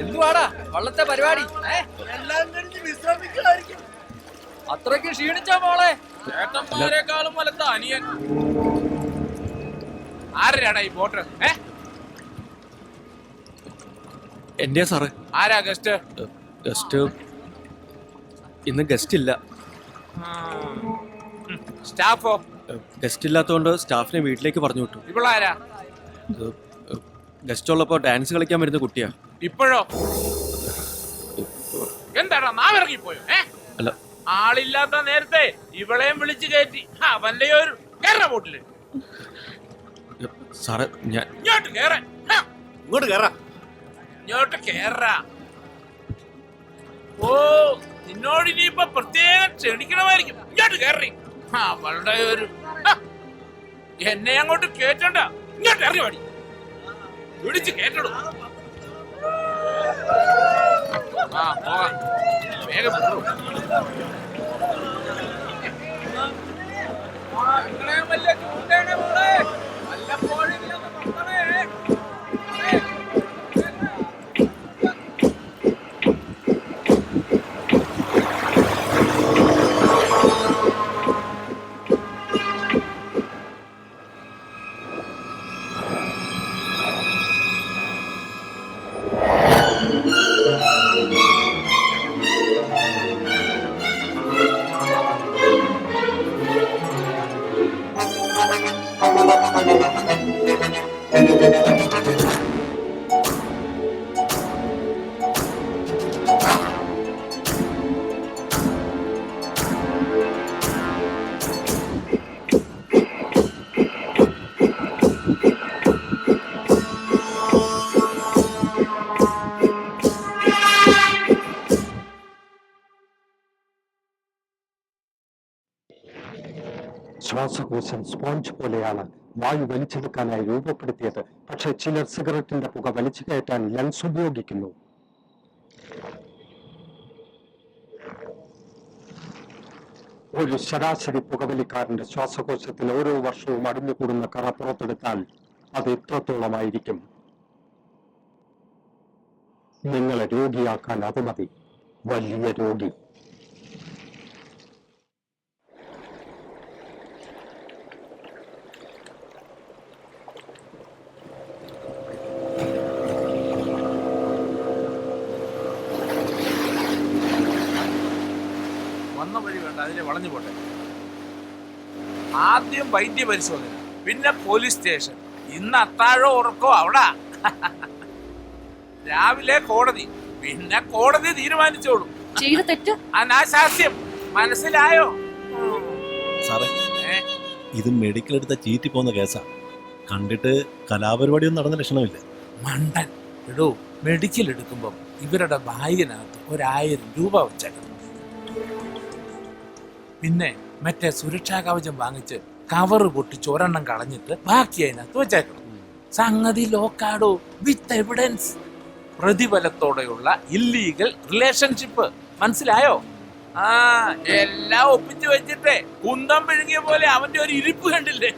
എന്തുവാടാ? വള്ളത്തെ പരിപാടി. എല്ലാം കഴിഞ്ഞ് അത്രയ്ക്ക് ക്ഷീണിച്ചാ മോളെ? ചേട്ടന്മാരെക്കാളും വലത്ത അനിയൻ. ആരാടാ ഈ ബോട്ട് ഏ? എന്റെയാ സാറേ. ആരാ ഗസ്റ്റ് ഗസ്റ്റ് ഇന്ന് ഗസ്റ്റ് ഇല്ല. സ്റ്റാഫോ ഗസ്റ്റ് ഇല്ലാത്തതുകൊണ്ട് സ്റ്റാഫിനെ വീട്ടിലേക്ക് പറഞ്ഞു വിട്ടു. ഇവളാരാ? ഗസ്റ്റ് ഉള്ളപ്പോ ഡാൻസ് കളിക്കാൻ വരുന്ന കുട്ടിയാ. ഇപ്പോഴോ? എന്താടാ നാവിറങ്ങിപ്പോയോ? ഏ? അല്ല. ആളില്ലാത്ത നേരത്തെ ഇവളെയും വിളിച്ചു കയറ്റി. അവന്റെ ഒരു കേരള ബോട്ടിൽ? സാറേ ഞാൻ ഇങ്ങോട്ട് കേറ. ഇങ്ങോട്ട് കേറാ. ഇങ്ങോട്ട് കേറാ. ഓ നിന്നോട് ഇനിയിപ്പൊ പ്രത്യേകം ക്ഷണിക്കണമായിരിക്കും. ഇങ്ങോട്ട് കേറി. അവളുടെ ഒരു എന്നെ അങ്ങോട്ട് കേറ്റണ്ട. ഇങ്ങോട്ട് ഇറങ്ങി പാടി പിടിച്ച് കേട്ടടൂ ആ പോകാം. വേഗം. Müzik ശ്വാസകോശം സ്പോഞ്ച് പോലെയാണ് വായു വലിച്ചെടുക്കാനായി രൂപപ്പെടുത്തിയത്. പക്ഷേ ചിലർ സിഗരറ്റിന്റെ പുക വലിച്ചു കയറ്റാൻ ലങ്സ് ഉപയോഗിക്കുന്നു. ഒരു ശരാശരി പുകവലിക്കാരന്റെ ശ്വാസകോശത്തിൽ ഓരോ വർഷവും അടിഞ്ഞുകൂടുന്ന കറ പുറത്തെടുത്താൽ അത് എത്രത്തോളമായിരിക്കും നിങ്ങളെ രോഗിയാക്കാൻ അത് മതി. വലിയ രോഗി. വന്ന വഴി വേണ്ട അതിനെ വളഞ്ഞു പോട്ടെ. ആദ്യം വൈദ്യ പരിശോധന പിന്നെ പോലീസ് സ്റ്റേഷൻ. ഇന്ന് അത്താഴോ ഉറക്കോ അവിടെ? രാവിലെ കോടതി പിന്നെ കോടതി തീരുമാനിച്ചോളും. ചെയ്ത തെറ്റ്? അനാശാസ്യം മനസ്സിലായോ? സാറേ ഇത് മെഡിക്കൽ എടുത്ത ചീറ്റി പോകുന്ന കേസാ. കണ്ടിട്ട് കലാപരിപാടി ഒന്നും നടന്ന ലക്ഷണമില്ല. മണ്ടൻ. എടോ മെഡിക്കൽ എടുക്കുമ്പോ ഇവരുടെ ബാഗിനകത്ത് ഒരായിരം രൂപ വെച്ചേക്കണം പിന്നെ മറ്റേ സുരക്ഷാ കവചം വാങ്ങിച്ച് കവറ് പൊട്ടിച്ച് ഒരെണ്ണം കളഞ്ഞിട്ട് ബാക്കി അതിനകത്ത് വെച്ചേക്കണം. സംഗതി ലോക്കാടോ? വിത്ത് എവിഡൻസ് പ്രതിഫലത്തോടെയുള്ള ഇല്ലീഗൽ റിലേഷൻഷിപ്പ് മനസ്സിലായോ? ആ എല്ലാം ഒപ്പിച്ചു വെച്ചിട്ടേ കുന്തം പിഴുങ്ങിയ പോലെ അവന്റെ ഒരു ഇരിപ്പ് കണ്ടില്ലേ?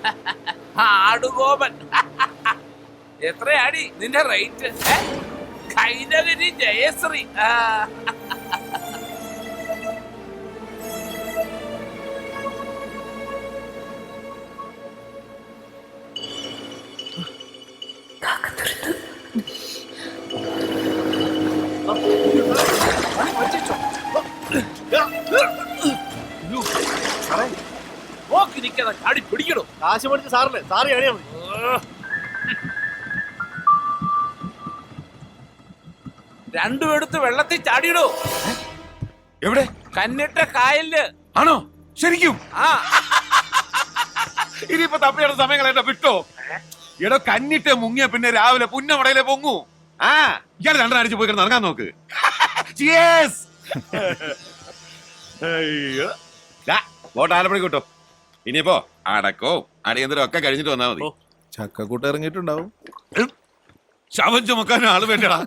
ആടുകോപൻ. എത്രയാടി നിന്റെ റേറ്റ് കൈനഗരി ജയശ്രീ. നോക്കി നിൽക്കാതെ ചാടി പിടിക്കണോ? കാശ് മേടിച്ച് സാറല്ലേ? സാറ് കഴിയാ മതി. രണ്ടും എടുത്ത് വെള്ളത്തിൽ ചാടിയിടോ. എവിടെ? കന്നിട്ട കായലിൽ. ആണോ? ശരിക്കും? ആ. ഇനിയിപ്പോ തപ്പിയുടെ സമയം എന്നെ വിട്ടോ? എടോ കന്നിട്ട് മുങ്ങിയ പിന്നെ രാവിലെ പുന്നമടയിലെ പൊങ്ങൂ. ആ. ഇയാൾ രണ്ടെണ്ണം അടിച്ചു പോയി കിടന്ന് ഇറങ്ങാൻ നോക്ക്. Cheers! അയ്യോ. ദാ, ബോട്ട് ആലപ്പുഴ കിട്ടോ. ഇനിയിപ്പോ അടക്കോ അടിയന്തരം ഒക്കെ കഴിഞ്ഞിട്ട് വന്നാ മതി. ചക്കക്കൂട്ട് ഇറങ്ങിയിട്ടുണ്ടാവും. ശവം ചുമക്കാൻ ആൾ വേണ്ടടാ.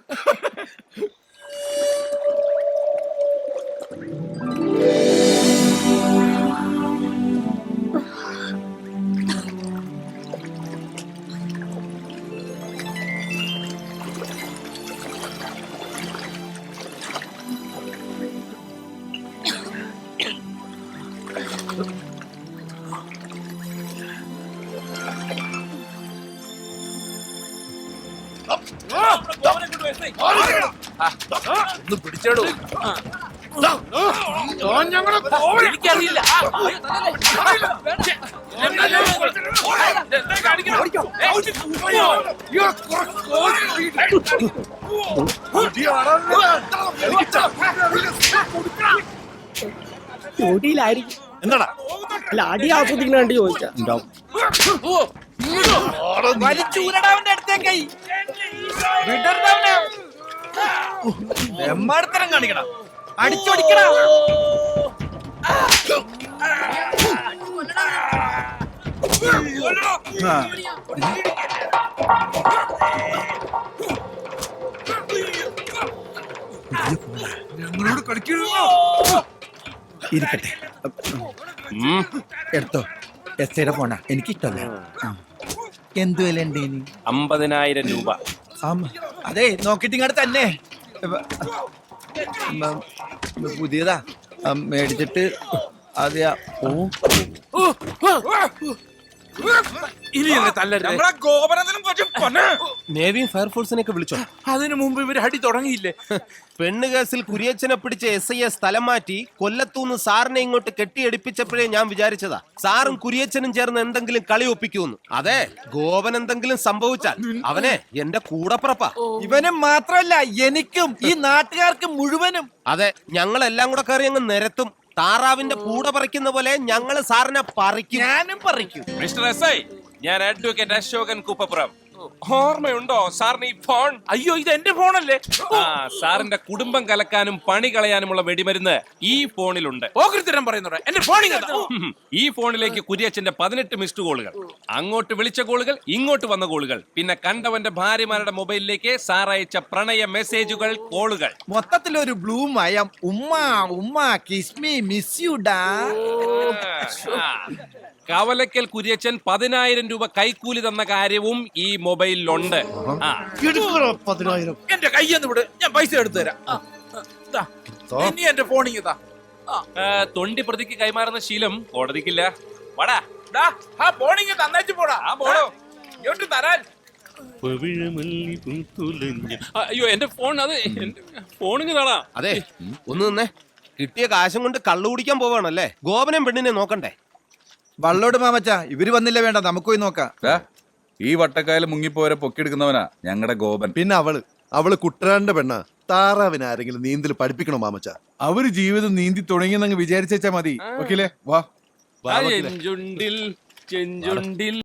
ഒന്ന് പിടിച്ചോടൂ എനിക്കറിയില്ല എനിക്ക് കളിക്കുന്നു എന്താടാ? അല്ല അടി ആസ്വദിക്കണ കണ്ട് ചോദിച്ചാ. ഓ, വലിച്ചൂരടാവന്റെ അടുത്തേക്കായി വിടർന്നവനെ. എമ്മാടത്തരം കാണിക്കണം അടിച്ചോടിക്കടാ. ഇരിക്കട്ടെ. എടുത്തോ. എസ് ഐയുടെ ഫോണാ. എനിക്കിഷ്ടല്ല ആ. എന്ത് വില ഉണ്ട് ഇനി? അമ്പതിനായിരം രൂപ. ആം. അതെ നോക്കിട്ട് ഇങ്ങോട്ട് തന്നെ. പുതിയതാ. ആ, മേടിച്ചിട്ട് അതെയാ. ഓ. ഇനി എന്നെ തല്ലരുത്. നമ്മളെ ഗോപനത്തിനും കുറച്ച് പൊന്ന്. നേവിയും ഫയർഫോഴ്സിനെയൊക്കെ വിളിച്ചോ? അതിനു മുമ്പ് ഇവർ അടി തുടങ്ങിയില്ലേ? പെണ്ണ് കേസിൽ കുരിയച്ചനെ പിടിച്ച എസ് ഐയെ സ്ഥലം മാറ്റി കൊല്ലത്തൂന്ന് സാറിനെ ഇങ്ങോട്ട് കെട്ടിയടിപ്പിച്ചപ്പോഴേ ഞാൻ വിചാരിച്ചതാ. സാറും കുരിയച്ചനും ചേർന്ന് എന്തെങ്കിലും കളി ഒപ്പിക്കൂന്ന്. അതെ ഗോപൻ എന്തെങ്കിലും സംഭവിച്ചാൽ അവനെ എന്റെ കൂടപ്പുറപ്പാ. ഇവനും മാത്രമല്ല എനിക്കും ഈ നാട്ടുകാർക്ക് മുഴുവനും. അതെ ഞങ്ങളെല്ലാം കൂടെ കയറി അങ്ങ് നിരത്തും. താറാവിന്റെ കൂടെ പറിക്കുന്ന പോലെ ഞങ്ങൾ സാറിനെ പറിക്കും. ഞാനും പറിക്കും. മിസ്റ്റർ എസ് ഐ ഞാൻ അഡ്വക്കേറ്റ് അശോകൻ കുപ്പപ്പുറം. ഓർമ്മയുണ്ടോ? സാറിന് ഈ ഫോൺ? അയ്യോ ഇത് എന്റെ ഫോണല്ലേ? ആ സാറിന്റെ കുടുംബം കലക്കാനും പണി കളയാനുമുള്ള വെടിമരുന്ന് ഈ ഫോണിലുണ്ട്. ഓകൃത്തരം പറയുന്നോടാ എന്റെ ഫോണിൽ ഈ ഫോണിലേക്ക് കുര്യച്ചന്റെ പതിനെട്ട് മിസ്ഡ് കോളുകൾ. അങ്ങോട്ട് വിളിച്ച കോളുകൾ ഇങ്ങോട്ട് വന്ന കോളുകൾ. പിന്നെ കണ്ടവന്റെ ഭാര്യമാരുടെ മൊബൈലിലേക്ക് സാർ അയച്ച പ്രണയ മെസ്സേജുകൾ കോളുകൾ. മൊത്തത്തിൽ ഒരു ബ്ലൂ മയം ഉമ്മ ഉമ്മ കിസ്മി മിസ് യു ഡാ. ആ, കവലക്കൽ കുര്യച്ചൻ പതിനായിരം രൂപ കൈക്കൂലി തന്ന കാര്യവും ഈ മൊബൈലിലുണ്ട്. ആ. എന്റെ കയ്യെന്ന് വിട്. ഞാൻ പൈസ എടുത്തു തരാം. ആ, ദാ. ഇനി എന്റെ ഫോണിങ് താ ആ, തൊണ്ടി പ്രതിക്ക് കൈമാറുന്ന ശീലം കോടതിക്കില്ല. വടാ. ഡാ, ആ ഫോണിങ് തന്നേച്ചു പോടാ. ആ പോടോ. ഇങ്ങോട്ട് തരാൻ. ആ, അയ്യോ എന്റെ ഫോൺ അത് ഫോണിങ് താടാ. അതെ. ഒന്ന് നിന്നേ. കിട്ടിയ കാശം കൊണ്ട് കള്ളു കുടിക്കാൻ പോവാണല്ലേ? ഗോപനം പെണ്ണിനെ നോക്കണ്ടേ? വള്ളോട് മാമച്ച ഇവർ വന്നില്ല വേണ്ട നമുക്ക് പോയി നോക്കാം. ഈ വട്ടക്കായൽ മുങ്ങിപ്പോരെ പൊക്കിയെടുക്കുന്നവനാ ഞങ്ങളുടെ ഗോപൻ. പിന്നെ അവൾ അവൾ കുട്ടനാടിന്റെ പെണ്ണ. താറാവിന് ആരെങ്കിലും നീന്തൽ പഠിപ്പിക്കണോ മാമച്ച? അവർ ജീവിതം നീന്തി തുടങ്ങിയെന്നങ്ങ് വിചാരിച്ചാ മതി. ഓക്കെ വാ. ചെഞ്ചുണ്ടിൽ ചെഞ്ചുണ്ടിൽ.